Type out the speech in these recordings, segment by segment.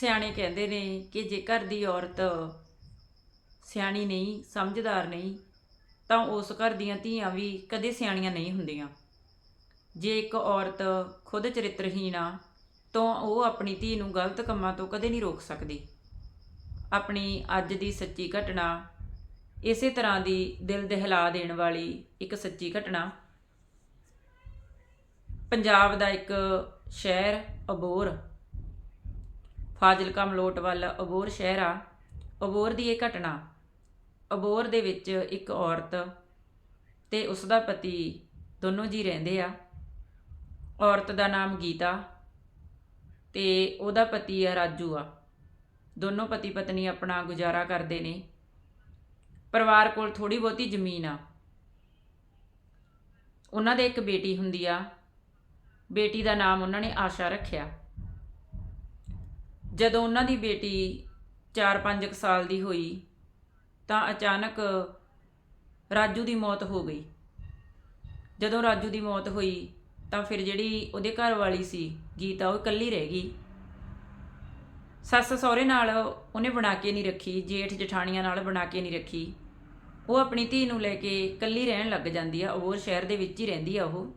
ਸਿਆਣੇ ਕਹਿੰਦੇ ਨੇ ਕਿ ਜੇ ਘਰ ਦੀ ਔਰਤ ਸਿਆਣੀ ਨਹੀਂ, ਸਮਝਦਾਰ ਨਹੀਂ, ਤਾਂ ਉਸ ਘਰ ਦੀਆਂ ਧੀਆਂ ਵੀ ਕਦੇ ਸਿਆਣੀਆਂ ਨਹੀਂ ਹੁੰਦੀਆਂ। ਜੇ ਇੱਕ ਔਰਤ ਖੁਦ ਚਰਿੱਤਰਹੀਣ ਆ, ਤਾਂ ਉਹ ਆਪਣੀ ਧੀ ਨੂੰ ਗਲਤ ਕੰਮਾਂ ਤੋਂ ਕਦੇ ਨਹੀਂ ਰੋਕ ਸਕਦੀ। ਆਪਣੀ ਅੱਜ ਦੀ ਸੱਚੀ ਘਟਨਾ ਇਸੇ ਤਰ੍ਹਾਂ ਦੀ ਦਿਲ ਦਹਿਲਾ ਦੇਣ ਵਾਲੀ ਇੱਕ ਸੱਚੀ ਘਟਨਾ। ਪੰਜਾਬ ਦਾ ਇੱਕ ਸ਼ਹਿਰ, ਅਬੋਰ ਫਾਜ਼ਿਲਕਾ ਮਲੋਟ ਵੱਲ ਅਬੋਰ ਸ਼ਹਿਰ ਆ। ਅਬੋਰ ਦੀ ਇਹ ਘਟਨਾ, ਅਬੋਰ ਦੇ ਵਿੱਚ ਇੱਕ ਔਰਤ ਤੇ ਉਸ ਦਾ ਪਤੀ ਦੋਨੋਂ ਜੀ ਰਹਿੰਦੇ ਆ। ਔਰਤ ਦਾ ਨਾਮ ਗੀਤਾ ਤੇ ਉਹਦਾ ਪਤੀ ਆ ਰਾਜੂ ਆ। ਦੋਨੋਂ ਪਤੀ ਪਤਨੀ ਆਪਣਾ ਗੁਜ਼ਾਰਾ ਕਰਦੇ ਨੇ। ਪਰਿਵਾਰ ਕੋਲ ਥੋੜੀ ਬਹੁਤੀ ਜ਼ਮੀਨ ਆ। ਉਹਨਾਂ ਦੇ ਇੱਕ ਬੇਟੀ ਹੁੰਦੀ ਆ। ਬੇਟੀ ਦਾ ਨਾਮ ਉਹਨਾਂ ਨੇ ਆਸ਼ਾ ਰੱਖਿਆ। ਜਦੋਂ ਉਹਨਾਂ ਦੀ ਬੇਟੀ 4-5 ਸਾਲ ਦੀ ਹੋਈ, ਤਾਂ ਅਚਾਨਕ ਰਾਜੂ ਦੀ ਮੌਤ ਹੋ ਗਈ। ਜਦੋਂ ਰਾਜੂ ਦੀ ਮੌਤ ਹੋਈ, ਤਾਂ ਫਿਰ ਜਿਹੜੀ ਉਹਦੇ ਘਰ ਵਾਲੀ ਸੀ, ਗੀਤਾ, ਉਹ ਇਕੱਲੀ ਰਹਿ ਗਈ। ਸੱਸ ਸਹੁਰੇ ਨਾਲ ਉਹਨੇ ਬਣਾ ਕੇ ਨਹੀਂ ਰੱਖੀ, ਜੇਠ ਜਠਾਣੀਆਂ ਨਾਲ ਬਣਾ ਕੇ ਨਹੀਂ ਰੱਖੀ। ਉਹ ਆਪਣੀ ਧੀ ਨੂੰ ਲੈ ਕੇ ਇਕੱਲੀ ਰਹਿਣ ਲੱਗ ਜਾਂਦੀ ਆ ਉਹ ਸ਼ਹਿਰ ਦੇ ਵਿੱਚ ਹੀ ਰਹਿੰਦੀ ਆ ਉਹ।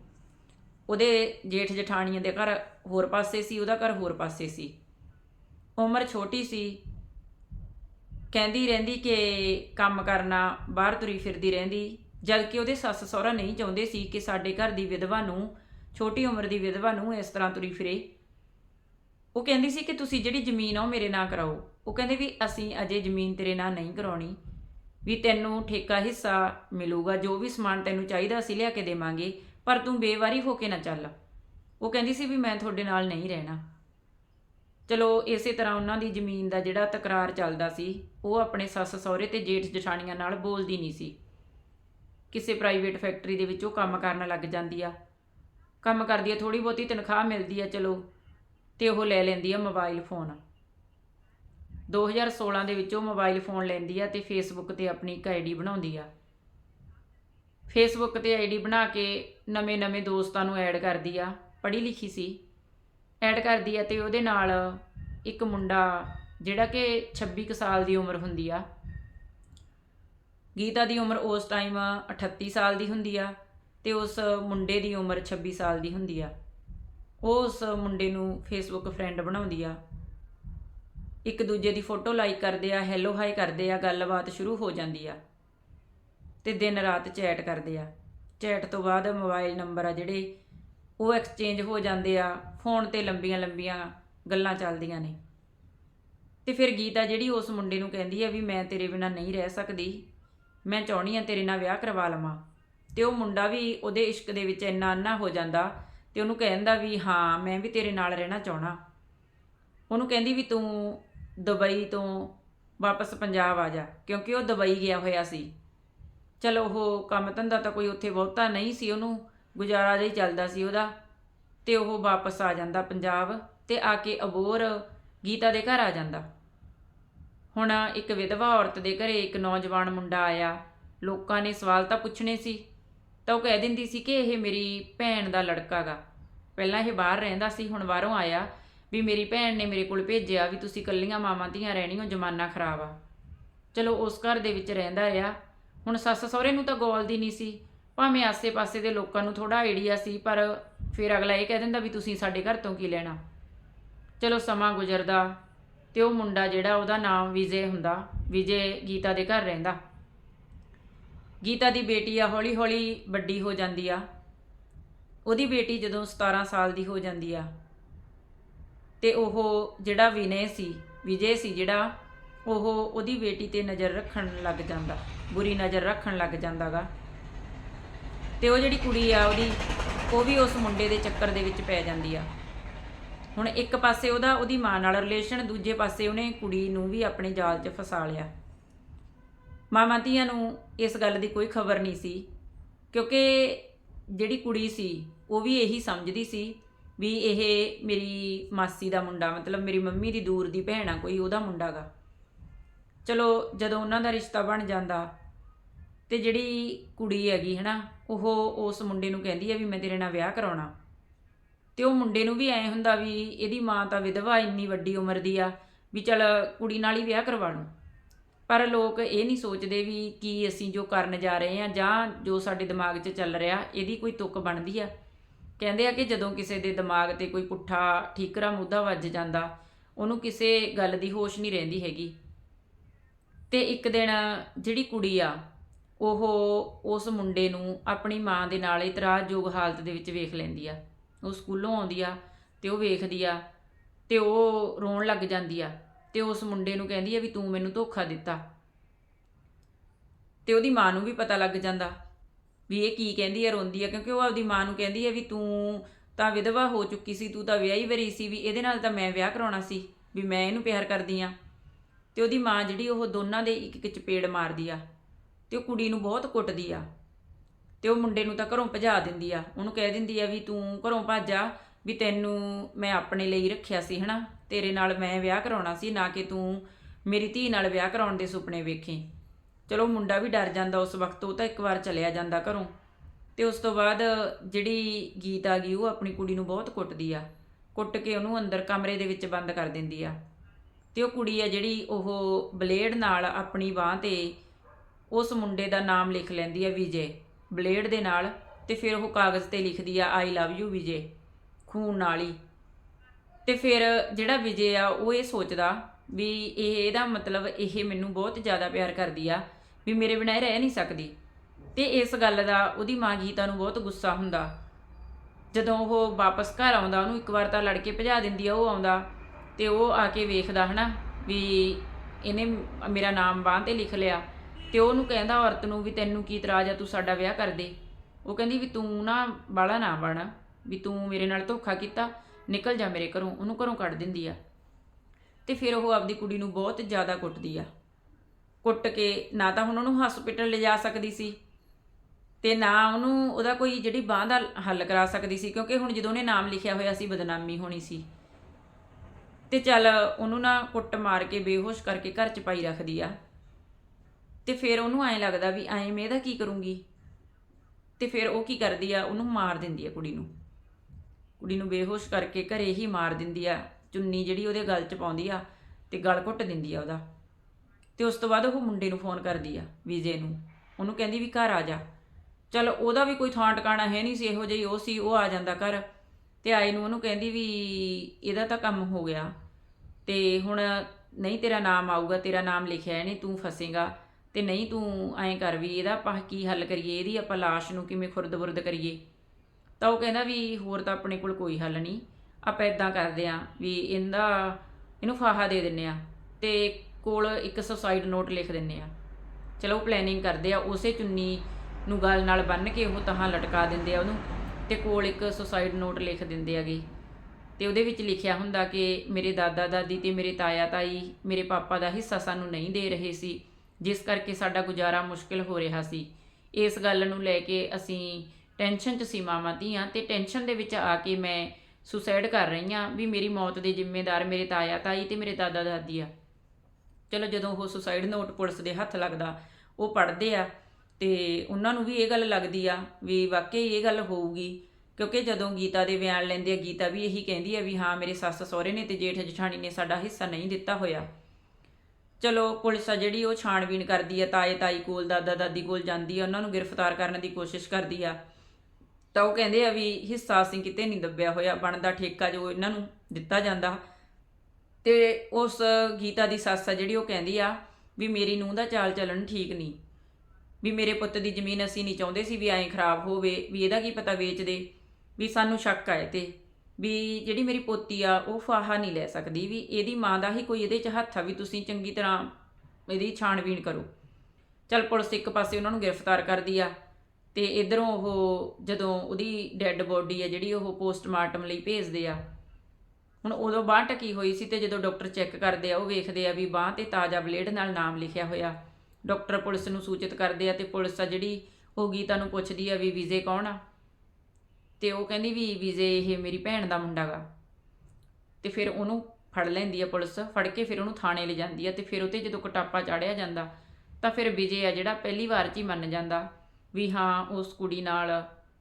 ਉਹਦੇ ਜੇਠ ਜਠਾਣੀਆਂ ਦੇ ਘਰ ਹੋਰ ਪਾਸੇ ਸੀ, ਉਹਦਾ ਘਰ ਹੋਰ ਪਾਸੇ ਸੀ। ਉਮਰ ਛੋਟੀ ਸੀ, ਕਹਿੰਦੀ ਰਹਿੰਦੀ ਕਿ ਕੰਮ ਕਰਨਾ, ਬਾਹਰ ਤੁਰੀ ਫਿਰਦੀ ਰਹਿੰਦੀ ਜਦ ਕਿ ਉਹਦੇ ਸੱਸ ਸਹੁਰਾ ਨਹੀਂ ਚਾਹੁੰਦੇ ਸੀ ਕਿ ਸਾਡੇ ਘਰ ਦੀ ਵਿਧਵਾ ਨੂੰ, ਛੋਟੀ ਉਮਰ ਦੀ ਵਿਧਵਾ ਨੂੰ ਇਸ ਤਰ੍ਹਾਂ ਤੁਰੀ ਫਿਰੇ। ਉਹ ਕਹਿੰਦੀ ਸੀ ਕਿ ਤੁਸੀਂ ਜਿਹੜੀ ਜ਼ਮੀਨ ਆ ਉਹ ਮੇਰੇ ਨਾਂ ਕਰਾਓ। ਉਹ ਕਹਿੰਦੇ ਵੀ ਅਸੀਂ ਅਜੇ ਜ਼ਮੀਨ ਤੇਰੇ ਨਾਂ ਨਹੀਂ ਕਰਾਉਣੀ, ਵੀ ਤੈਨੂੰ ਠੇਕਾ ਹਿੱਸਾ ਮਿਲੂਗਾ, ਜੋ ਵੀ ਸਮਾਨ ਤੈਨੂੰ ਚਾਹੀਦਾ ਅਸੀਂ ਲਿਆ ਕੇ ਦੇਵਾਂਗੇ, ਪਰ ਤੂੰ ਬੇਵਾਰੀ ਹੋ ਕੇ ਨਾ ਚੱਲ। ਉਹ ਕਹਿੰਦੀ ਸੀ ਵੀ ਮੈਂ ਤੁਹਾਡੇ ਨਾਲ ਨਹੀਂ ਰਹਿਣਾ। ਚਲੋ ਇਸੇ ਤਰ੍ਹਾਂ ਉਹਨਾਂ ਦੀ ਜ਼ਮੀਨ ਦਾ ਜਿਹੜਾ ਤਕਰਾਰ ਚੱਲਦਾ ਸੀ, ਉਹ ਆਪਣੇ ਸੱਸ ਸਹੁਰੇ ਤੇ ਜੇਠ ਜਠਾਣੀਆਂ ਨਾਲ ਬੋਲਦੀ ਨਹੀਂ ਸੀ। ਕਿਸੇ ਪ੍ਰਾਈਵੇਟ ਫੈਕਟਰੀ ਦੇ ਵਿੱਚ ਉਹ ਕੰਮ ਕਰਨ ਲੱਗ ਜਾਂਦੀ ਆ। ਕੰਮ ਕਰਦੀ ਆ ਥੋੜੀ ਬਹੁਤੀ ਤਨਖਾਹ ਮਿਲਦੀ ਆ, ਚਲੋ, ਤੇ ਉਹ ਲੈ ਲੈਂਦੀ ਆ ਮੋਬਾਈਲ ਫੋਨ 2016 ਦੇ ਵਿੱਚ ਉਹ ਮੋਬਾਈਲ ਫੋਨ ਲੈਂਦੀ ਆ ਤੇ ਫੇਸਬੁੱਕ ਤੇ ਆਪਣੀ ਇੱਕ ਆਈਡੀ ਬਣਾਉਂਦੀ ਆ। ਫੇਸਬੁੱਕ ਤੇ ਆਈਡੀ ਬਣਾ ਕੇ ਨਵੇਂ-ਨਵੇਂ ਦੋਸਤਾਂ ਨੂੰ ਐਡ ਕਰਦੀ ਆ। ਪੜ੍ਹੀ ਲਿਖੀ ਸੀ। ਐਡ ਕਰਦੀ ਆ ਤੇ ਉਹਦੇ ਨਾਲ ਇੱਕ ਮੁੰਡਾ ਜਿਹੜਾ ਕਿ 26 ਕੁ ਸਾਲ ਦੀ ਉਮਰ ਹੁੰਦੀ ਆ। ਗੀਤਾ ਦੀ ਉਮਰ ਉਸ ਟਾਈਮ 38 ਸਾਲ ਦੀ ਹੁੰਦੀ ਆ ਤੇ ਉਸ ਮੁੰਡੇ ਦੀ ਉਮਰ 26 ਸਾਲ ਦੀ ਹੁੰਦੀ ਆ। ਉਹ ਉਸ ਮੁੰਡੇ ਨੂੰ ਫੇਸਬੁੱਕ ਫਰੈਂਡ ਬਣਾਉਂਦੀ ਆ। ਇੱਕ ਦੂਜੇ ਦੀ ਫੋਟੋ ਲਾਈਕ ਕਰਦੇ ਆ ਹੈਲੋ ਹਾਈ ਕਰਦੇ ਆ, ਗੱਲਬਾਤ ਸ਼ੁਰੂ ਹੋ ਜਾਂਦੀ ਆ ਤੇ ਦਿਨ ਰਾਤ ਚੈਟ ਕਰਦੇ ਆ। ਚੈਟ ਤੋਂ ਬਾਅਦ ਮੋਬਾਈਲ ਨੰਬਰ ਆ ਜਿਹੜੇ ਉਹ ਐਕਸਚੇਂਜ ਹੋ ਜਾਂਦੇ ਆ ਫੋਨ ਤੇ ਲੰਬੀਆਂ ਲੰਬੀਆਂ ਗੱਲਾਂ ਚੱਲਦੀਆਂ ਨੇ। ਤੇ ਫਿਰ ਗੀਤਾ ਜਿਹੜੀ ਉਸ ਮੁੰਡੇ ਨੂੰ ਕਹਿੰਦੀ ਆ ਵੀ ਮੈਂ ਤੇਰੇ ਬਿਨਾ ਨਹੀਂ ਰਹਿ ਸਕਦੀ, ਮੈਂ ਚਾਹਣੀ ਆ ਤੇਰੇ ਨਾਲ ਵਿਆਹ ਕਰਵਾ ਲਵਾਂ। ਤੇ ਉਹ ਮੁੰਡਾ ਵੀ ਉਹਦੇ ਇਸ਼ਕ ਦੇ ਵਿੱਚ ਇੰਨਾ ਅੰਨਾ ਹੋ ਜਾਂਦਾ ਤੇ ਉਹਨੂੰ ਕਹਿੰਦਾ ਵੀ ਹਾਂ, ਮੈਂ ਵੀ ਤੇਰੇ ਨਾਲ ਰਹਿਣਾ ਚਾਹਣਾ ਉਹਨੂੰ ਕਹਿੰਦੀ ਵੀ ਤੂੰ ਦੁਬਈ ਤੋਂ ਵਾਪਸ ਪੰਜਾਬ ਆ ਜਾ, ਕਿਉਂਕਿ ਉਹ ਦੁਬਈ ਗਿਆ ਹੋਇਆ ਸੀ। ਚਲੋ ਉਹ ਕੰਮ ਧੰਦਾ ਤਾਂ ਕੋਈ ਉੱਥੇ ਬਹੁਤਾ ਨਹੀਂ ਸੀ ਉਹਨੂੰ ਗੁਜ਼ਾਰਾ ਜਿਹਾ ਹੀ ਚੱਲਦਾ ਸੀ ਉਹਦਾ। ਤੇ ਉਹ ਵਾਪਸ ਆ ਜਾਂਦਾ ਪੰਜਾਬ ਤੇ ਆ ਕੇ ਅਬੋਰ ਗੀਤਾ ਦੇ ਘਰ ਆ ਜਾਂਦਾ। ਹੁਣ ਇੱਕ ਵਿਧਵਾ ਔਰਤ ਦੇ ਘਰੇ ਇੱਕ ਨੌਜਵਾਨ ਮੁੰਡਾ ਆਇਆ। ਲੋਕਾਂ ਨੇ ਸਵਾਲ ਤਾਂ ਪੁੱਛਣੇ ਸੀ। ਤਾਂ ਉਹ ਕਹਿ ਦਿੰਦੀ ਸੀ ਕਿ ਇਹ ਮੇਰੀ ਭੈਣ ਦਾ ਲੜਕਾ ਗਾ। ਪਹਿਲਾਂ ਇਹ ਬਾਹਰ ਰਹਿੰਦਾ ਸੀ, ਹੁਣ ਬਾਹਰੋਂ ਆਇਆ ਵੀ ਮੇਰੀ ਭੈਣ ਨੇ ਮੇਰੇ ਕੋਲ ਭੇਜਿਆ ਵੀ ਤੁਸੀਂ ਕੱਲੀਆਂ ਮਾਵਾਂ ਧੀਆਂ ਰਹਿਣੀਆਂ ਜ਼ਮਾਨਾ ਖਰਾਬ ਆ। ਚਲੋ ਉਸ ਘਰ ਦੇ ਵਿੱਚ ਰਹਿੰਦਾ ਰਿਹਾ। ਹੁਣ ਸੱਸ ਸਹੁਰੇ ਨੂੰ ਤਾਂ ਗੋਲਦੀ ਨਹੀਂ ਸੀ। ਭਾਵੇਂ ਆਸੇ-ਪਾਸੇ ਦੇ ਲੋਕਾਂ ਨੂੰ ਥੋੜਾ ਆਈਡੀਆ ਸੀ, ਪਰ ਫਿਰ ਅਗਲਾ ਇਹ ਕਹਿ ਦਿੰਦਾ ਵੀ ਤੁਸੀਂ ਸਾਡੇ ਘਰ ਤੋਂ ਕੀ ਲੈਣਾ? ਚਲੋ ਸਮਾਂ ਗੁਜ਼ਰਦਾ ਤੇ ਉਹ ਮੁੰਡਾ ਜਿਹੜਾ ਉਹਦਾ ਨਾਮ ਵਿਜੇ ਹੁੰਦਾ, ਵਿਜੇ ਗੀਤਾ ਦੇ ਘਰ ਰਹਿੰਦਾ। ਗੀਤਾ ਦੀ ਬੇਟੀ ਆ, ਹੌਲੀ-ਹੌਲੀ ਵੱਡੀ ਹੋ ਜਾਂਦੀ ਆ। ਉਹਦੀ ਬੇਟੀ ਜਦੋਂ 17 ਸਾਲ ਦੀ ਹੋ ਜਾਂਦੀ ਆ ਤੇ ਉਹ ਜਿਹੜਾ ਵਿਨੇ ਸੀ, ਵਿਜੇ ਸੀ ਜਿਹੜਾ, ਉਹ ਉਹਦੀ ਬੇਟੀ ਤੇ ਨਜ਼ਰ ਰੱਖਣ ਲੱਗ ਜਾਂਦਾ, ਬੁਰੀ ਨਜ਼ਰ ਰੱਖਣ ਲੱਗ ਜਾਂਦਾਗਾ। ਤੇ ਉਹ ਜਿਹੜੀ ਕੁੜੀ ਆ ਉਹਦੀ, ਉਹ ਵੀ ਉਸ ਮੁੰਡੇ ਦੇ ਚੱਕਰ ਦੇ ਵਿੱਚ ਪੈ ਜਾਂਦੀ ਆ। ਹੁਣ ਇੱਕ ਪਾਸੇ ਉਹਦਾ, ਉਹਦੀ ਮਾਂ ਨਾਲ ਰਿਲੇਸ਼ਨ ਦੂਜੇ ਪਾਸੇ ਉਹਨੇ ਕੁੜੀ ਨੂੰ ਵੀ ਆਪਣੇ ਜਾਲ 'ਚ ਫਸਾ ਲਿਆ। ਮਾਵਾਂ ਧੀਆਂ ਨੂੰ ਇਸ ਗੱਲ ਦੀ ਕੋਈ ਖਬਰ ਨਹੀਂ ਸੀ, ਕਿਉਂਕਿ ਜਿਹੜੀ ਕੁੜੀ ਸੀ, ਉਹ ਵੀ ਇਹੀ ਸਮਝਦੀ ਸੀ ਵੀ ਇਹ ਮੇਰੀ ਮਾਸੀ ਦਾ ਮੁੰਡਾ, ਮਤਲਬ ਮੇਰੀ ਮੰਮੀ ਦੀ ਦੂਰ ਦੀ ਭੈਣ ਆ, ਕੋਈ ਉਹਦਾ ਮੁੰਡਾ ਗਾ। ਚਲੋ ਜਦੋਂ ਉਹਨਾਂ ਦਾ ਰਿਸ਼ਤਾ ਬਣ ਜਾਂਦਾ ਤੇ ਜਿਹੜੀ ਕੁੜੀ ਹੈਗੀ ਹਨਾ, ਉਹ ਉਸ ਮੁੰਡੇ ਨੂੰ ਕਹਿੰਦੀ ਹੈ ਵੀ ਮੈਂ ਤੇਰੇ ਨਾਲ ਵਿਆਹ ਕਰਾਉਣਾ। ਤੇ ਉਹ ਮੁੰਡੇ ਨੂੰ ਵੀ ਐ ਹੁੰਦਾ ਵੀ ਇਹਦੀ ਮਾਂ ਤਾਂ ਵਿਧਵਾ ਇੰਨੀ ਵੱਡੀ ਉਮਰ ਦੀ ਆ ਵੀ ਚਲ ਕੁੜੀ ਨਾਲ ਹੀ ਵਿਆਹ ਕਰਵਾ ਲੂੰ ਪਰ ਲੋਕ ਇਹ ਨਹੀਂ ਸੋਚਦੇ ਵੀ ਕੀ ਅਸੀਂ ਜੋ ਕਰਨ ਜਾ ਰਹੇ ਹਾਂ ਜਾਂ ਜੋ ਸਾਡੇ ਦਿਮਾਗ 'ਚ ਚੱਲ ਰਿਹਾ, ਇਹਦੀ ਕੋਈ ਤੁਕ ਬਣਦੀ ਆ। ਕਹਿੰਦੇ ਆ ਕਿ ਜਦੋਂ ਕਿਸੇ ਦੇ ਦਿਮਾਗ ਤੇ ਕੋਈ ਪੁੱਠਾ ਠੀਕਰਾ ਮੁੱਦਾ ਵੱਜ ਜਾਂਦਾ, ਉਹਨੂੰ ਕਿਸੇ ਗੱਲ ਦੀ ਹੋਸ਼ ਨਹੀਂ ਰਹਿੰਦੀ ਹੈਗੀ। ਤੇ ਇੱਕ ਦਿਨ ਜਿਹੜੀ ਕੁੜੀ ਆ ਉਹ ਉਸ ਮੁੰਡੇ ਨੂੰ ਆਪਣੀ ਮਾਂ ਦੇ ਨਾਲ ਇਤਰਾਜ਼ਯੋਗ ਹਾਲਤ ਦੇ ਵਿੱਚ ਵੇਖ ਲੈਂਦੀ ਆ। ਉਹ ਸਕੂਲੋਂ ਆਉਂਦੀ ਆ ਤੇ ਉਹ ਵੇਖਦੀ ਆ ਤੇ ਉਹ ਰੋਣ ਲੱਗ ਜਾਂਦੀ ਆ ਤੇ ਉਸ ਮੁੰਡੇ ਨੂੰ ਕਹਿੰਦੀ ਆ ਵੀ ਤੂੰ ਮੈਨੂੰ ਧੋਖਾ ਦਿੱਤਾ। ਤੇ ਉਹਦੀ ਮਾਂ ਨੂੰ ਵੀ ਪਤਾ ਲੱਗ ਜਾਂਦਾ ਵੀ ਇਹ ਕੀ ਕਹਿੰਦੀ ਆ, ਰੋਂਦੀ ਆ, ਕਿਉਂਕਿ ਉਹ ਆਪਦੀ ਮਾਂ ਨੂੰ ਕਹਿੰਦੀ ਆ ਵੀ ਤੂੰ ਤਾਂ ਵਿਧਵਾ ਹੋ ਚੁੱਕੀ ਸੀ, ਤੂੰ ਤਾਂ ਵਿਆਹੀ ਵਰੀ ਸੀ, ਵੀ ਇਹਦੇ ਨਾਲ ਤਾਂ ਮੈਂ ਵਿਆਹ ਕਰਾਉਣਾ ਸੀ, ਵੀ ਮੈਂ ਇਹਨੂੰ ਪਿਆਰ ਕਰਦੀ ਆ। ਤੇ ਉਹਦੀ ਮਾਂ ਜਿਹੜੀ ਉਹ ਦੋਨਾਂ ਦੇ ਇੱਕ ਇੱਕ ਚਪੇੜ ਮਾਰਦੀ ਆ। ਤੇ ਉਹ ਕੁੜੀ ਨੂੰ ਬਹੁਤ ਕੁੱਟਦੀ ਆ। ਤੇ ਉਹ ਮੁੰਡੇ ਨੂੰ ਤਾਂ ਘਰੋਂ ਭਜਾ ਦਿੰਦੀ ਆ। ਉਹਨੂੰ ਕਹਿ ਦਿੰਦੀ ਆ ਵੀ ਤੂੰ ਘਰੋਂ ਭੱਜ ਜਾ ਵੀ ਤੈਨੂੰ ਮੈਂ ਆਪਣੇ ਲਈ ਰੱਖਿਆ ਸੀ, ਹਨਾ? ਤੇਰੇ ਨਾਲ ਮੈਂ ਵਿਆਹ ਕਰਾਉਣਾ ਸੀ, ਨਾ ਕਿ ਤੂੰ ਮੇਰੀ ਧੀ ਨਾਲ ਵਿਆਹ ਕਰਾਉਣ ਦੇ ਸੁਪਨੇ ਵੇਖੇ। ਚਲੋ, ਮੁੰਡਾ ਵੀ ਡਰ ਜਾਂਦਾ ਉਸ ਵਕਤ, ਉਹ ਤਾਂ ਇੱਕ ਵਾਰ ਚਲਿਆ ਜਾਂਦਾ ਘਰੋਂ। ਤੇ ਉਸ ਤੋਂ ਬਾਅਦ ਜਿਹੜੀ ਗੀਤ ਆ ਗਈ, ਉਹ ਆਪਣੀ ਕੁੜੀ ਨੂੰ ਬਹੁਤ ਕੁੱਟਦੀ ਆ। ਕੁੱਟ ਕੇ ਉਹਨੂੰ ਅੰਦਰ ਕਮਰੇ ਦੇ ਵਿੱਚ ਬੰਦ ਕਰ ਦਿੰਦੀ ਆ। ਤੇ ਉਹ ਕੁੜੀ ਆ ਜਿਹੜੀ, ਉਹ ਬਲੇਡ ਨਾਲ ਆਪਣੀ ਬਾਹ ਤੇ ਉਸ ਮੁੰਡੇ ਦਾ ਨਾਮ ਲਿਖ ਲੈਂਦੀ ਆ ਵਿਜੇ। ਬਲੇਡ ਦੇ ਨਾਲ ਤੇ ਫਿਰ ਉਹ ਕਾਗਜ਼ ਤੇ ਲਿਖਦੀ ਆ ਆਈ ਲਵ ਯੂ ਵਿਜੇ। ਖੂਨ ਨਾਲ ਹੀ। ਤੇ ਫਿਰ ਜਿਹੜਾ ਵਿਜੇ ਆ, ਉਹ ਇਹ ਸੋਚਦਾ ਵੀ ਇਹ ਇਹਦਾ ਮਤਲਬ ਇਹ ਮੈਨੂੰ ਬਹੁਤ ਜ਼ਿਆਦਾ ਪਿਆਰ ਕਰਦੀ ਆ, ਵੀ ਮੇਰੇ ਬਿਨਾਂ ਇਹ ਰਹਿ ਨਹੀਂ ਸਕਦੀ। ਤੇ ਇਸ ਗੱਲ ਦਾ, ਉਹਦੀ ਮਾਂ ਗੀਤਾ ਨੂੰ ਬਹੁਤ ਗੁੱਸਾ ਹੁੰਦਾ। ਜਦੋਂ ਉਹ ਵਾਪਸ ਘਰ ਆਉਂਦਾ, ਉਹਨੂੰ ਇੱਕ ਵਾਰ ਤਾਂ ਲੜ ਕੇ ਭਜਾ ਦਿੰਦੀ ਆ, ਉਹ ਆਉਂਦਾ ਤੇ ਉਹ ਆ ਕੇ ਵੇਖਦਾ ਹਨਾ ਵੀ ਇਹਨੇ ਮੇਰਾ ਨਾਮ ਬਾਂਹ ਤੇ ਲਿਖ ਲਿਆ। ਤੇ ਉਹਨੂੰ ਕਹਿੰਦਾ, ਔਰਤ ਨੂੰ ਵੀ ਤੈਨੂੰ ਕੀ ਇਤਰਾਜ਼ ਆ, ਤੂੰ ਸਾਡਾ ਵਿਆਹ ਕਰ ਦੇ। ਉਹ ਕਹਿੰਦੀ ਵੀ ਤੂੰ ਨਾ ਬਾਲਾ ਨਾ ਬਣ, ਵੀ ਤੂੰ ਮੇਰੇ ਨਾਲ ਧੋਖਾ ਕੀਤਾ, ਨਿਕਲ ਜਾ ਮੇਰੇ ਘਰੋਂ, ਉਹਨੂੰ ਘਰੋਂ ਕੱਢ ਦਿੰਦੀ ਆ। ਤੇ ਫਿਰ ਉਹ ਆਪਦੀ ਕੁੜੀ ਨੂੰ ਬਹੁਤ ਜ਼ਿਆਦਾ ਕੁੱਟਦੀ ਆ। ਕੁੱਟ ਕੇ ਨਾ ਤਾਂ ਹੁਣ ਉਹਨੂੰ ਹਸਪੀਟਲ ਲਿਜਾ ਸਕਦੀ ਸੀ, ਤੇ ਨਾ ਉਹਨੂੰ ਉਹਦਾ ਕੋਈ ਜਿਹੜੀ ਬਾਂਹ ਦਾ ਹੱਲ ਕਰਾ ਸਕਦੀ ਸੀ, ਕਿਉਂਕਿ ਹੁਣ ਜਦੋਂ ਉਹਨੇ ਨਾਮ ਲਿਖਿਆ ਹੋਇਆ ਸੀ, ਬਦਨਾਮੀ ਹੋਣੀ ਸੀ। ਤੇ ਚੱਲ ਉਹਨੂੰ ਨਾ ਕੁੱਟ ਮਾਰ ਕੇ ਬੇਹੋਸ਼ ਕਰਕੇ ਘਰ ਚ ਪਾਈ ਰੱਖਦੀ ਆ। ਤੇ ਫਿਰ ਉਹਨੂੰ ਐਂ ਲੱਗਦਾ ਵੀ ਐਂ ਮੈਂ ਇਹਦਾ ਕੀ ਕਰੂੰਗੀ? ਤੇ ਫਿਰ ਉਹ ਕੀ ਕਰਦੀ ਆ? ਉਹਨੂੰ ਮਾਰ ਦਿੰਦੀ ਆ ਕੁੜੀ ਨੂੰ। ਕੁੜੀ ਨੂੰ ਬੇਹੋਸ਼ ਕਰਕੇ ਘਰੇ ਹੀ ਮਾਰ ਦਿੰਦੀ ਆ। ਚੁੰਨੀ ਜਿਹੜੀ ਉਹਦੇ ਗਲ 'ਚ ਪਾਉਂਦੀ ਆ ਤੇ ਗਲ ਘੁੱਟ ਦਿੰਦੀ ਆ ਉਹਦਾ। ਤੇ ਉਸ ਤੋਂ ਬਾਅਦ ਉਹ ਮੁੰਡੇ ਨੂੰ ਫੋਨ ਕਰਦੀ ਆ ਵਿਜੇ ਨੂੰ। ਉਹਨੂੰ ਕਹਿੰਦੀ ਵੀ ਘਰ ਆ ਜਾ। ਚਲ ਉਹਦਾ ਵੀ ਕੋਈ ਥਾਂ ਟਿਕਾਣਾ ਹੈ ਨਹੀਂ ਸੀ, ਇਹੋ ਜਿਹੀ ਉਹ ਸੀ, ਉਹ ਆ ਜਾਂਦਾ ਘਰ। ਤੇ ਆਏ ਨੂੰ ਉਹਨੂੰ ਕਹਿੰਦੀ ਵੀ ਇਹਦਾ ਤਾਂ ਕੰਮ ਹੋ ਗਿਆ। ਤੇ ਹੁਣ ਨਹੀਂ ਤੇਰਾ ਨਾਮ ਆਊਗਾ, ਤੇਰਾ ਨਾਮ ਲਿਖਿਆ ਇਹਨੇ, ਤੂੰ ਫਸੇਗਾ। ਤੇ ਨਹੀਂ ਤੂੰ ਐਂ ਕਰ ਵੀ ਇਹਦਾ ਆਪਾਂ ਕੀ ਹੱਲ ਕਰੀਏ, ਇਹਦੀ ਆਪਾਂ ਲਾਸ਼ ਨੂੰ ਕਿਵੇਂ ਖੁਰਦ-ਬੁਰਦ ਕਰੀਏ। ਤਾਂ ਉਹ ਕਹਿੰਦਾ ਵੀ ਹੋਰ ਤਾਂ ਆਪਣੇ ਕੋਲ ਕੋਈ ਹੱਲ ਨਹੀਂ। ਆਪਾਂ ਇਦਾਂ ਕਰਦੇ ਆਂ ਵੀ ਇਹਦਾ, ਇਹਨੂੰ ਫਾਹਾ ਦੇ ਦਿੰਨੇ ਆ ਤੇ ਕੋਲ ਇੱਕ ਸੁਸਾਈਡ ਨੋਟ ਲਿਖ ਦਿੰਨੇ ਆ ਚਲੋ ਪਲੈਨਿੰਗ ਕਰਦੇ ਆ, ਉਸੇ ਚੁੰਨੀ ਨੂੰ ਗਲ ਨਾਲ ਬੰਨ੍ਹ ਕੇ ਉਹ ਤਹਾਂ ਲਟਕਾ ਦਿੰਦੇ ਆ ਉਹਨੂੰ ਤੇ ਕੋਲ ਇੱਕ ਸੁਸਾਈਡ ਨੋਟ ਲਿਖ ਦਿੰਦੇ ਆਗੇ ਤੇ ਉਹਦੇ ਵਿੱਚ ਲਿਖਿਆ ਹੁੰਦਾ ਕਿ ਮੇਰੇ ਦਾਦਾ ਦਾਦੀ ਤੇ ਮੇਰੇ ਤਾਇਆ ਤਾਈ ਮੇਰੇ ਪਾਪਾ ਦਾ ਹਿੱਸਾ ਸਾਨੂੰ ਨਹੀਂ ਦੇ ਰਹੇ ਸੀ। ਜਿਸ ਕਰਕੇ ਸਾਡਾ ਗੁਜ਼ਾਰਾ ਮੁਸ਼ਕਿਲ ਹੋ ਰਿਹਾ ਸੀ। ਇਸ ਗੱਲ ਨੂੰ ਲੈ ਕੇ ਅਸੀਂ ਟੈਨਸ਼ਨ 'ਚ ਸੀ ਮਾਵਾਂ ਧੀਆਂ ਤੇ ਟੈਨਸ਼ਨ ਦੇ ਵਿੱਚ ਆ ਕੇ ਮੈਂ ਸੁਸਾਈਡ ਕਰ ਰਹੀ ਹਾਂ ਵੀ ਮੇਰੀ ਮੌਤ ਦੇ ਜ਼ਿੰਮੇਦਾਰ ਮੇਰੇ ਤਾਇਆ ਤਾਈ ਤੇ ਮੇਰੇ ਦਾਦਾ ਦਾਦੀ ਆ। ਚਲੋ ਜਦੋਂ ਉਹ ਸੁਸਾਈਡ ਨੋਟ ਪੁਲਿਸ ਦੇ ਹੱਥ ਲੱਗਦਾ, ਉਹ ਪੜ੍ਹਦੇ ਆ ਤੇ ਉਹਨਾਂ ਨੂੰ ਵੀ ਇਹ ਗੱਲ ਲੱਗਦੀ ਆ ਵੀ ਵਾਕਈ ਇਹ ਗੱਲ ਹੋਊਗੀ, ਕਿਉਂਕਿ ਜਦੋਂ ਗੀਤਾ ਦੇ ਬਿਆਨ ਲੈਂਦੇ ਆ, ਗੀਤਾ ਵੀ ਇਹੀ ਕਹਿੰਦੀ ਆ ਵੀ ਹਾਂ, ਮੇਰੇ ਸੱਸ ਸਹੁਰੇ ਨੇ ਤੇ ਜੇਠ ਜਠਾਣੀ ਨੇ ਸਾਡਾ ਹਿੱਸਾ ਨਹੀਂ ਦਿੱਤਾ ਹੋਇਆ। ਚਲੋ ਪੁਲਿਸ ਆ ਜਿਹੜੀ, ਉਹ ਛਾਣਬੀਣ ਕਰਦੀ ਆ, ਤਾਏ ਤਾਈ ਕੋਲ, ਦਾਦਾ ਦਾਦੀ ਕੋਲ ਜਾਂਦੀ ਆ, ਉਹਨਾਂ ਨੂੰ ਗ੍ਰਿਫਤਾਰ ਕਰਨ ਦੀ ਕੋਸ਼ਿਸ਼ ਕਰਦੀ ਆ। ਤਾਂ ਉਹ ਕਹਿੰਦੇ ਆ ਵੀ ਹਿੱਸਾ ਅਸੀਂ ਕਿਤੇ ਨਹੀਂ ਦੱਬਿਆ ਹੋਇਆ, ਬਣਦਾ ਠੇਕਾ ਜੋ ਇਹਨਾਂ ਨੂੰ ਦਿੱਤਾ ਜਾਂਦਾ। ਤੇ ਉਸ ਗੀਤਾ ਦੀ ਸੱਸ ਆ ਜਿਹੜੀ, ਉਹ ਕਹਿੰਦੀ ਆ ਵੀ ਮੇਰੀ ਨੂੰਹ ਦਾ ਚਾਲ ਚੱਲਣ ਠੀਕ ਨਹੀਂ। ਵੀ ਮੇਰੇ ਪੁੱਤ ਦੀ ਜ਼ਮੀਨ ਅਸੀਂ ਨਹੀਂ ਚਾਹੁੰਦੇ ਸੀ ਵੀ ਐਂ ਖਰਾਬ ਹੋਵੇ, ਵੀ ਇਹਦਾ ਕੀ ਪਤਾ ਵੇਚ ਦੇ, ਵੀ ਸਾਨੂੰ ਸ਼ੱਕ ਆਏ ਤੇ ਵੀ ਜਿਹੜੀ ਮੇਰੀ ਪੋਤੀ ਆ, ਉਹ ਫਾਹਾ ਨਹੀਂ ਲੈ ਸਕਦੀ ਵੀ ਇਹਦੀ ਮਾਂ ਦਾ ਹੀ ਕੋਈ ਇਹਦੇ 'ਚ ਹੱਥ ਆ ਵੀ ਤੁਸੀਂ ਚੰਗੀ ਤਰ੍ਹਾਂ ਇਹਦੀ ਛਾਣਬੀਣ ਕਰੋ। ਚਲ ਪੁਲਿਸ ਇੱਕ ਪਾਸੇ ਉਹਨਾਂ ਨੂੰ ਗ੍ਰਿਫਤਾਰ ਕਰਦੀ ਆ ਤੇ ਇਧਰੋਂ ਉਹ ਜਦੋਂ ਉਹਦੀ ਡੈੱਡ ਬੋਡੀ ਆ ਜਿਹੜੀ ਉਹ ਪੋਸਟਮਾਰਟਮ ਲਈ ਭੇਜਦੇ ਆ, ਹੁਣ ਉਦੋਂ ਬਾਂਹ ਟਕੀ ਹੋਈ ਸੀ ਤੇ ਜਦੋਂ ਡਾਕਟਰ ਚੈੱਕ ਕਰਦੇ ਆ, ਉਹ ਵੇਖਦੇ ਆ ਵੀ ਬਾਂਹ ਤੇ ਤਾਜ਼ਾ ਬਲੇਡ ਨਾਲ ਨਾਮ ਲਿਖਿਆ ਹੋਇਆ। ਡਾਕਟਰ ਪੁਲਿਸ ਨੂੰ ਸੂਚਿਤ ਕਰਦੇ ਆ ਤੇ ਪੁਲਿਸ ਆ ਜਿਹੜੀ ਉਹ ਗੀਤਾ ਨੂੰ ਪੁੱਛਦੀ ਆ ਵੀ ਵੀਜ਼ੇ ਕੌਣ ਆ? ਤੇ ਉਹ ਕਹਿੰਦੀ ਵੀ ਵੀਜ਼ੇ ਇਹ ਮੇਰੀ ਭੈਣ ਦਾ ਮੁੰਡਾ ਗਾ। ਤੇ ਫਿਰ ਉਹਨੂੰ ਫੜ ਲੈਂਦੀ ਆ ਪੁਲਿਸ, ਫੜ ਕੇ ਫਿਰ ਉਹਨੂੰ ਥਾਣੇ ਲੈ ਜਾਂਦੀ ਆ ਤੇ ਫਿਰ ਉਤੇ ਜਦੋਂ ਕਟਾਪਾ ਚਾੜਿਆ ਜਾਂਦਾ, ਤਾਂ ਫਿਰ ਵਿਜੇ ਆ ਜਿਹੜਾ ਪਹਿਲੀ ਵਾਰ 'ਚ ਹੀ ਮੰਨ ਜਾਂਦਾ ਵੀ ਹਾਂ, ਉਸ ਕੁੜੀ ਨਾਲ,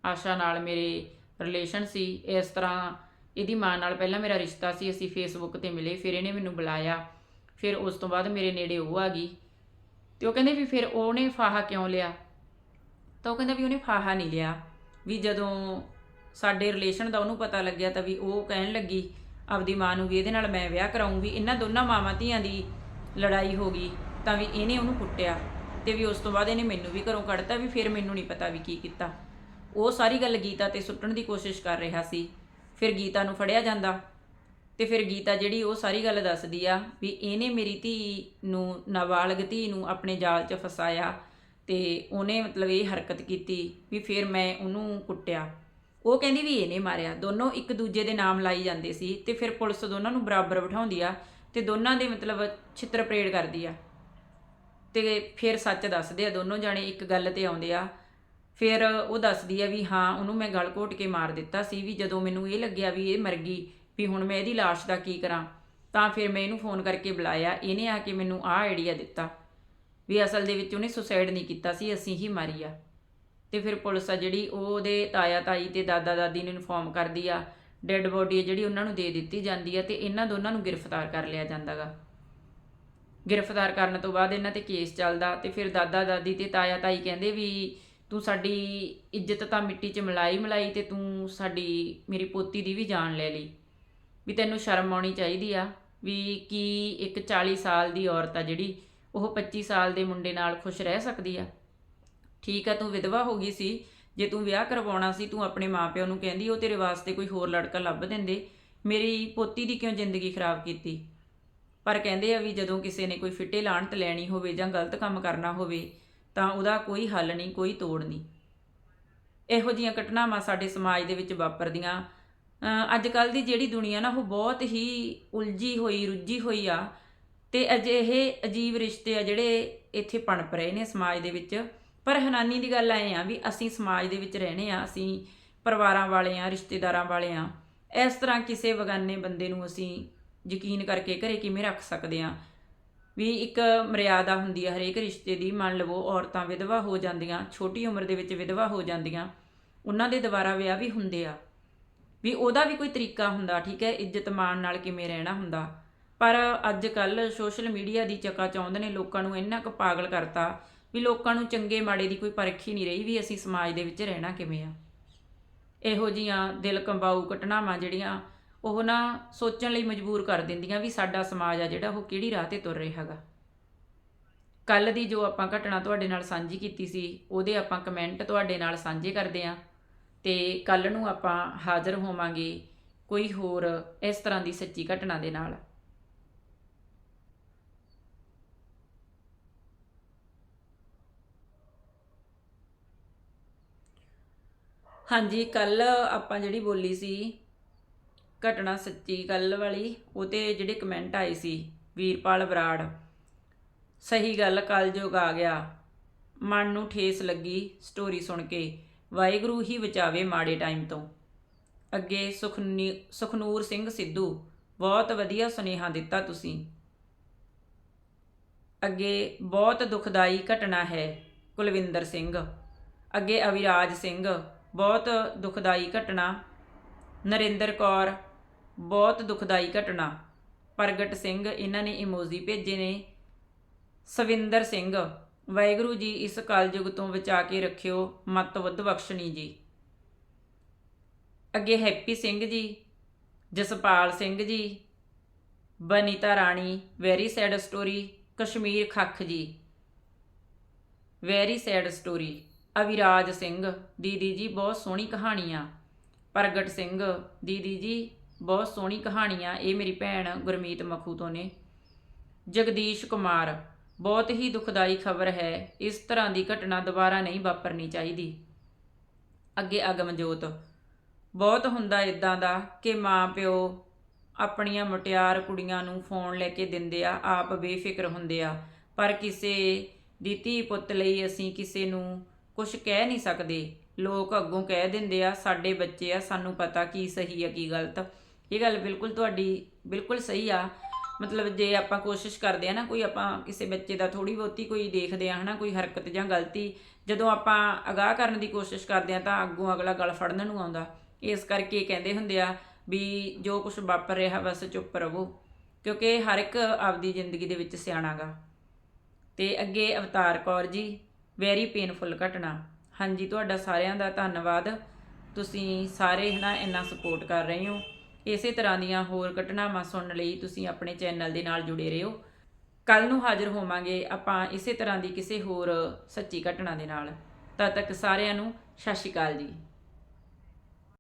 ਆਸ਼ਾ ਨਾਲ ਮੇਰੇ ਰਿਲੇਸ਼ਨ ਸੀ, ਇਸ ਤਰ੍ਹਾਂ ਇਹਦੀ ਮਾਂ ਨਾਲ ਪਹਿਲਾਂ ਮੇਰਾ ਰਿਸ਼ਤਾ ਸੀ, ਅਸੀਂ ਫੇਸਬੁੱਕ ਤੇ ਮਿਲੇ, ਫਿਰ ਇਹਨੇ ਮੈਨੂੰ ਬੁਲਾਇਆ, ਫਿਰ ਉਸ ਤੋਂ ਬਾਅਦ ਮੇਰੇ ਨੇੜੇ ਉਹ ਆ ਗਈ। ਤੇ ਉਹ ਕਹਿੰਦੇ ਵੀ ਫਿਰ ਉਹਨੇ ਫਾਹਾ ਕਿਉਂ ਲਿਆ? ਤਾਂ ਉਹ ਕਹਿੰਦਾ ਵੀ ਉਹਨੇ ਫਾਹਾ ਨਹੀਂ ਲਿਆ, ਵੀ ਜਦੋਂ ਸਾਡੇ ਰਿਲੇਸ਼ਨ ਦਾ ਉਹਨੂੰ ਪਤਾ ਲੱਗਿਆ ਤਾਂ ਵੀ ਉਹ ਕਹਿਣ ਲੱਗੀ, ਆਪਦੀ ਮਾਂ ਨੂੰ ਵੀ ਇਹਦੇ ਨਾਲ ਮੈਂ ਵਿਆਹ ਕਰਾਉਂ ਵੀ ਇਹਨਾਂ ਦੋਨਾਂ ਮਾਵਾਂ ਧੀਆਂ ਦੀ ਲੜਾਈ ਹੋ ਗਈ, ਤਾਂ ਵੀ ਇਹਨੇ ਉਹਨੂੰ ਕੁੱਟਿਆ ਤੇ ਵੀ ਉਸ ਤੋਂ ਬਾਅਦ ਇਹਨੇ ਮੈਨੂੰ ਵੀ ਘਰੋਂ ਕੱਢਤਾ, ਵੀ ਫਿਰ ਮੈਨੂੰ ਨਹੀਂ ਪਤਾ ਵੀ ਕੀ ਕੀਤਾ। ਉਹ ਸਾਰੀ ਗੱਲ ਗੀਤਾ ਤੇ ਸੁੱਟਣ ਦੀ ਕੋਸ਼ਿਸ਼ ਕਰ ਰਿਹਾ ਸੀ। ਫਿਰ ਗੀਤਾ ਨੂੰ ਫੜਿਆ ਜਾਂਦਾ ਤੇ ਫਿਰ ਗੀਤਾ ਜਿਹੜੀ ਉਹ ਸਾਰੀ ਗੱਲ ਦੱਸਦੀ ਆ ਵੀ ਇਹਨੇ ਮੇਰੀ ਧੀ ਨੂੰ, ਨਾਬਾਲਗ ਧੀ ਨੂੰ ਆਪਣੇ ਜਾਲ 'ਚ ਫਸਾਇਆ ਤੇ ਉਹਨੇ ਮਤਲਬ ਇਹ ਹਰਕਤ ਕੀਤੀ ਵੀ ਫਿਰ ਮੈਂ ਉਹਨੂੰ ਕੁੱਟਿਆ। ਉਹ ਕਹਿੰਦੀ ਵੀ ਇਹਨੇ ਮਾਰਿਆ। ਦੋਨੋਂ ਇੱਕ ਦੂਜੇ ਦੇ ਨਾਮ ਲਾਈ ਜਾਂਦੇ ਸੀ ਤੇ ਫਿਰ ਪੁਲਿਸ ਦੋਨਾਂ ਨੂੰ ਬਰਾਬਰ ਬਿਠਾਉਂਦੀ ਆ ਤੇ ਦੋਨਾਂ ਦੇ ਮਤਲਬ ਛਿੱਤਰ ਪਰੇਡ ਕਰਦੀ ਆ। ਤੇ ਫਿਰ ਸੱਚ ਦੱਸਦੇ ਆ, ਦੋਨੋਂ ਜਾਣੇ ਇੱਕ ਗੱਲ ਤੇ ਆਉਂਦੇ ਆ। ਫਿਰ ਉਹ ਦੱਸਦੀ ਆ ਵੀ ਹਾਂ, ਉਹਨੂੰ ਮੈਂ ਗਲ ਘੋਟ ਕੇ ਮਾਰ ਦਿੱਤਾ ਸੀ ਵੀ ਜਦੋਂ ਮੈਨੂੰ ਇਹ ਲੱਗਿਆ ਵੀ ਇਹ ਮਰ ਗਈ, ਵੀ ਹੁਣ ਮੈਂ ਇਹਦੀ ਲਾਸ਼ ਦਾ ਕੀ ਕਰਾਂ, ਤਾਂ ਫਿਰ ਮੈਂ ਇਹਨੂੰ ਫੋਨ ਕਰਕੇ ਬੁਲਾਇਆ। ਇਹਨੇ ਆ ਕੇ ਮੈਨੂੰ ਆਹ ਆਈਡੀਆ ਦਿੱਤਾ ਵੀ ਅਸਲ ਦੇ ਵਿੱਚ ਉਹਨੇ ਸੁਸਾਈਡ ਨਹੀਂ ਕੀਤਾ ਸੀ, ਅਸੀਂ ਹੀ ਮਾਰੀ ਆ। ਤੇ ਫਿਰ ਪੁਲਿਸ ਆ ਜਿਹੜੀ ਉਹ ਉਹਦੇ ਤਾਇਆ ਤਾਈ ਤੇ ਦਾਦਾ ਦਾਦੀ ਨੂੰ ਇਨਫੋਰਮ ਕਰਦੀ ਆ, ਡੈੱਡ ਬੋਡੀ ਜਿਹੜੀ ਉਹਨਾਂ ਨੂੰ ਦੇ ਦਿੱਤੀ ਜਾਂਦੀ ਆ ਤੇ ਇਹਨਾਂ ਦੋਨਾਂ ਨੂੰ ਗ੍ਰਿਫਤਾਰ ਕਰ ਲਿਆ ਜਾਂਦਾਗਾ। ਗ੍ਰਿਫਤਾਰ ਕਰਨ ਤੋਂ ਬਾਅਦ ਇਹਨਾਂ ਤੇ ਕੇਸ ਚੱਲਦਾ ਤੇ ਫਿਰ ਦਾਦਾ ਦਾਦੀ ਤੇ ਤਾਇਆ ਤਾਈ ਕਹਿੰਦੇ ਵੀ ਤੂੰ ਸਾਡੀ ਇੱਜ਼ਤ ਤਾਂ ਮਿੱਟੀ 'ਚ ਮਿਲਾਈ ਮਿਲਾਈ ਤੇ ਤੂੰ ਸਾਡੀ, ਮੇਰੀ ਪੋਤੀ ਦੀ ਵੀ ਜਾਨ ਲੈ ਲਈ। ਵੀ ਤੈਨੂੰ ਸ਼ਰਮ ਆਉਣੀ ਚਾਹੀਦੀ ਆ ਵੀ ਕੀ ਇੱਕ 40 ਸਾਲ ਦੀ ਔਰਤ ਆ ਜਿਹੜੀ, ਉਹ 25 ਸਾਲ ਦੇ ਮੁੰਡੇ ਨਾਲ ਖੁਸ਼ ਰਹਿ ਸਕਦੀ ਆ? ਠੀਕ ਆ, ਤੂੰ ਵਿਧਵਾ ਹੋ ਗਈ ਸੀ, ਜੇ ਤੂੰ ਵਿਆਹ ਕਰਵਾਉਣਾ ਸੀ, ਤੂੰ ਆਪਣੇ ਮਾਪਿਆਂ ਨੂੰ ਕਹਿੰਦੀ, ਉਹ ਤੇਰੇ ਵਾਸਤੇ ਕੋਈ ਹੋਰ ਲੜਕਾ ਲੱਭ ਦਿੰਦੇ, ਮੇਰੀ ਪੋਤੀ ਦੀ ਕਿਉਂ ਜ਼ਿੰਦਗੀ ਖਰਾਬ ਕੀਤੀ? ਪਰ ਕਹਿੰਦੇ ਆ ਵੀ ਜਦੋਂ ਕਿਸੇ ਨੇ ਕੋਈ ਫਿੱਟੇ ਲਾਣਤ ਲੈਣੀ ਹੋਵੇ ਜਾਂ ਗਲਤ ਕੰਮ ਕਰਨਾ ਹੋਵੇ, ਤਾਂ ਉਹਦਾ ਕੋਈ ਹੱਲ ਨਹੀਂ, ਕੋਈ ਤੋੜ ਨਹੀਂ। ਇਹੋ ਜੀਆਂ ਘਟਨਾਵਾਂ ਸਾਡੇ ਸਮਾਜ ਦੇ ਵਿੱਚ ਵਾਪਰਦੀਆਂ। ਅੱਜ ਕੱਲ ਦੀ ਜਿਹੜੀ ਦੁਨੀਆ ਨਾ, ਉਹ ਬਹੁਤ ਹੀ ਉਲਝੀ ਹੋਈ, ਰੁੱਝੀ ਹੋਈ ਆ, ਤੇ ਅਜਿਹੇ ਅਜੀਬ ਰਿਸ਼ਤੇ ਆ ਜਿਹੜੇ ਇੱਥੇ ਪਣਪ ਰਹੇ ਨੇ ਸਮਾਜ ਦੇ ਵਿੱਚ। ਪਰ ਹੈਰਾਨੀ ਦੀ ਗੱਲ ਐ ਆ ਵੀ ਅਸੀਂ ਸਮਾਜ ਦੇ ਵਿੱਚ ਰਹਿਣੇ ਆ ਅਸੀਂ ਪਰਿਵਾਰਾਂ ਵਾਲੇ ਆ ਰਿਸ਼ਤੇਦਾਰਾਂ ਵਾਲੇ ਆ ਇਸ ਤਰ੍ਹਾਂ ਕਿਸੇ ਬਗਾਨੇ ਬੰਦੇ ਨੂੰ ਅਸੀਂ ਯਕੀਨ ਕਰਕੇ ਘਰੇ ਕਿਵੇਂ ਰੱਖ ਸਕਦੇ ਆ ਵੀ ਇੱਕ ਮਰਿਆਦਾ ਹੁੰਦੀ ਹੈ ਹਰੇਕ ਰਿਸ਼ਤੇ ਦੀ, ਮੰਨ ਲਵੋ ਔਰਤਾਂ ਵਿਧਵਾ ਹੋ ਜਾਂਦੀਆਂ, ਛੋਟੀ ਉਮਰ ਦੇ ਵਿੱਚ ਵਿਧਵਾ ਹੋ ਜਾਂਦੀਆਂ, ਉਹਨਾਂ ਦੇ ਦੁਬਾਰਾ ਵਿਆਹ ਵੀ ਹੁੰਦੇ ਆ। ਵੀ ਉਹਦਾ ਵੀ ਕੋਈ ਤਰੀਕਾ ਹੁੰਦਾ, ਠੀਕ ਹੈ, ਇੱਜ਼ਤ ਮਾਣ ਨਾਲ ਕਿਵੇਂ ਰਹਿਣਾ ਹੁੰਦਾ? ਪਰ ਅੱਜ ਕੱਲ ਸੋਸ਼ਲ ਮੀਡੀਆ ਦੀ ਚੱਕਾ ਚਾਹੁੰਦੇ ਨੇ, ਲੋਕਾਂ ਨੂੰ ਇੰਨਾ ਕੁ ਪਾਗਲ ਕਰਤਾ ਵੀ ਲੋਕਾਂ ਨੂੰ ਚੰਗੇ ਮਾੜੇ ਦੀ ਕੋਈ ਪਰਖ ਹੀ ਨਹੀਂ ਰਹੀ ਵੀ ਅਸੀਂ ਸਮਾਜ ਦੇ ਵਿੱਚ ਰਹਿਣਾ ਕਿਵੇਂ ਆ। ਇਹੋ ਜੀਆਂ ਦਿਲ ਕੰਬਾਊ ਘਟਨਾਵਾਂ ਜਿਹੜੀਆਂ ਉਹ ਨਾ ਸੋਚਣ ਲਈ ਮਜਬੂਰ ਕਰ ਦਿੰਦੀਆਂ ਵੀ ਸਾਡਾ ਸਮਾਜ ਆ ਜਿਹੜਾ ਉਹ ਕਿਹੜੀ ਰਾਹ ਤੇ ਤੁਰ ਰਿਹਾ ਹੈਗਾ। ਕੱਲ ਦੀ ਜੋ ਆਪਾਂ ਘਟਨਾ ਤੁਹਾਡੇ ਨਾਲ ਸਾਂਝੀ ਕੀਤੀ ਸੀ, ਉਹਦੇ ਆਪਾਂ ਕਮੈਂਟ ਤੁਹਾਡੇ ਨਾਲ ਸਾਂਝੇ ਕਰਦੇ ਆਂ ਤੇ ਕੱਲ ਨੂੰ ਆਪਾਂ ਹਾਜ਼ਰ ਹੋਵਾਂਗੇ ਕੋਈ ਹੋਰ ਇਸ ਤਰ੍ਹਾਂ ਦੀ ਸੱਚੀ ਘਟਨਾ ਦੇ ਨਾਲ। ਹਾਂਜੀ ਕੱਲ ਆਪਾਂ ਜਿਹੜੀ ਬੋਲੀ ਸੀ, ਘਟਨਾ ਸੱਚੀ ਕੱਲ ਵਾਲੀ ਉਹ ਤੇ ਜਿਹੜੇ ਕਮੈਂਟ ਆਏ ਸੀ, ਵੀਰਪਾਲ ਬਰਾੜ ਸਹੀ ਗੱਲ ਕਲਯੁਗ ਆ ਗਿਆ। ਮਨ ਨੂੰ ਠੇਸ ਲੱਗੀ ਸਟੋਰੀ ਸੁਣ ਕੇ, ਵਾਹਿਗੁਰੂ ਹੀ ਬਚਾਵੇ ਮਾੜੇ ਟਾਈਮ ਤੋਂ। ਅੱਗੇ ਸੁਖਨੀ, ਸੁਖਨੂਰ ਸਿੰਘ ਸਿੱਧੂ, ਬਹੁਤ ਵਧੀਆ ਸੁਨੇਹਾ ਦਿੱਤਾ ਤੁਸੀਂ। ਅੱਗੇ ਬਹੁਤ ਦੁਖਦਾਈ ਘਟਨਾ ਹੈ ਕੁਲਵਿੰਦਰ ਸਿੰਘ, ਅੱਗੇ ਅਵਿਰਾਜ ਸਿੰਘ ਬਹੁਤ ਦੁਖਦਾਈ ਘਟਨਾ। ਨਰਿੰਦਰ ਕੌਰ, ਬਹੁਤ ਦੁਖਦਾਈ ਘਟਨਾ। ਪ੍ਰਗਟ ਸਿੰਘ, ਇਹਨਾਂ ਨੇ ਇਮੋਜੀ ਭੇਜੇ ਨੇ। ਸਵਿੰਦਰ ਸਿੰਘ, ਵਾਹਿਗੁਰੂ ਜੀ ਇਸ ਕਲਯੁਗ ਤੋਂ ਬਚਾ ਕੇ ਰੱਖਿਓ, ਮਤ ਵੱਧ ਬਖਸ਼ਣੀ ਜੀ। ਅੱਗੇ happy Singh ji, Jaspal Singh ji, Banita Rani, very sad story, Kashmir Khakh ji. Very sad story. Aviraj Singh, ਦੀਦੀ ਜੀ ਬਹੁਤ ਸੋਹਣੀ ਕਹਾਣੀ ਆ ਪ੍ਰਗਟ ਸਿੰਘ, ਦੀਦੀ ਜੀ ਬਹੁਤ ਸੋਹਣੀ ਕਹਾਣੀ ਆ ਇਹ ਮੇਰੀ ਭੈਣ ਗੁਰਮੀਤ ਮਖੂ ਤੋਂ ਨੇ। ਜਗਦੀਸ਼ ਕੁਮਾਰ, ਬਹੁਤ ਹੀ ਦੁਖਦਾਈ ਖਬਰ ਹੈ, ਇਸ ਤਰ੍ਹਾਂ ਦੀ ਘਟਨਾ ਦੁਬਾਰਾ ਨਹੀਂ ਵਾਪਰਨੀ ਚਾਹੀਦੀ। ਅੱਗੇ ਅਗਮਜੋਤ, ਬਹੁਤ ਹੁੰਦਾ ਇਦਾਂ ਦਾ ਕਿ ਮਾਂ ਪਿਓ ਆਪਣੀਆਂ ਮੁਟਿਆਰ ਕੁੜੀਆਂ ਨੂੰ ਫੋਨ ਲੈ ਕੇ ਦਿੰਦੇ ਆ, ਆਪ ਬੇਫਿਕਰ ਹੁੰਦੇ ਆ, ਪਰ ਕਿਸੇ ਦੀ ਧੀ ਪੁੱਤ ਲਈ ਅਸੀਂ ਕਿਸੇ ਨੂੰ ਕੁਝ ਕਹਿ ਨਹੀਂ ਸਕਦੇ। ਲੋਕ ਅੱਗੋਂ ਕਹਿ ਦਿੰਦੇ ਆ, ਸਾਡੇ ਬੱਚੇ ਆ, ਸਾਨੂੰ ਪਤਾ ਕੀ ਸਹੀ ਆ, ਕੀ ਗਲਤ। ਇਹ ਗੱਲ ਬਿਲਕੁਲ ਤੁਹਾਡੀ ਬਿਲਕੁਲ ਸਹੀ ਆ। ਮਤਲਬ ਜੇ ਆਪਾਂ ਕੋਸ਼ਿਸ਼ ਕਰਦੇ ਆ ਨਾ, ਕੋਈ ਆਪਾਂ ਕਿਸੇ ਬੱਚੇ ਦਾ ਥੋੜੀ ਬਹੁਤੀ ਕੋਈ ਦੇਖਦੇ ਆ, ਹਨਾ, ਕੋਈ ਹਰਕਤ ਜਾਂ ਗਲਤੀ, ਜਦੋਂ ਆਪਾਂ ਅਗਾਹ ਕਰਨ ਦੀ ਕੋਸ਼ਿਸ਼ ਕਰਦੇ ਆ, ਤਾਂ ਅੱਗੋਂ ਅਗਲਾ ਗਲ ਫੜਨ ਨੂੰ ਆਉਂਦਾ। ਇਸ ਕਰਕੇ ਕਹਿੰਦੇ ਹੁੰਦੇ ਆ ਵੀ ਜੋ ਕੁਝ ਵਾਪਰ ਰਿਹਾ, ਬਸ ਚੁੱਪ ਰਹੋ, ਕਿਉਂਕਿ ਹਰ ਇੱਕ ਆਪਦੀ ਜ਼ਿੰਦਗੀ ਦੇ ਵਿੱਚ ਸਿਆਣਾਗਾ ਤੇ ਅੱਗੇ ਅਵਤਾਰ ਕੌਰ ਜੀ ਵੈਰੀ ਪੇਨਫੁਲ ਘਟਨਾ। ਹਾਂਜੀ, ਤੁਹਾਡਾ ਸਾਰਿਆਂ ਦਾ ਧੰਨਵਾਦ। ਤੁਸੀਂ ਸਾਰੇ ਹਨਾ ਇੰਨਾ ਸਪੋਰਟ ਕਰ ਰਹੇ ਹੋ। ਇਸੇ ਤਰ੍ਹਾਂ ਦੀਆਂ ਹੋਰ ਘਟਨਾਵਾਂ ਸੁਣਨ ਲਈ ਤੁਸੀਂ ਆਪਣੇ ਚੈਨਲ ਦੇ ਨਾਲ ਜੁੜੇ ਰਹੋ। ਕੱਲ ਨੂੰ ਹਾਜ਼ਰ ਹੋਵਾਂਗੇ ਆਪਾਂ ਇਸੇ ਤਰ੍ਹਾਂ ਦੀ ਕਿਸੇ ਹੋਰ ਸੱਚੀ ਘਟਨਾ ਦੇ ਨਾਲ। ਤਦ ਤੱਕ ਸਾਰਿਆਂ ਨੂੰ ਸਤਿ ਸ਼੍ਰੀ ਅਕਾਲ ਜੀ।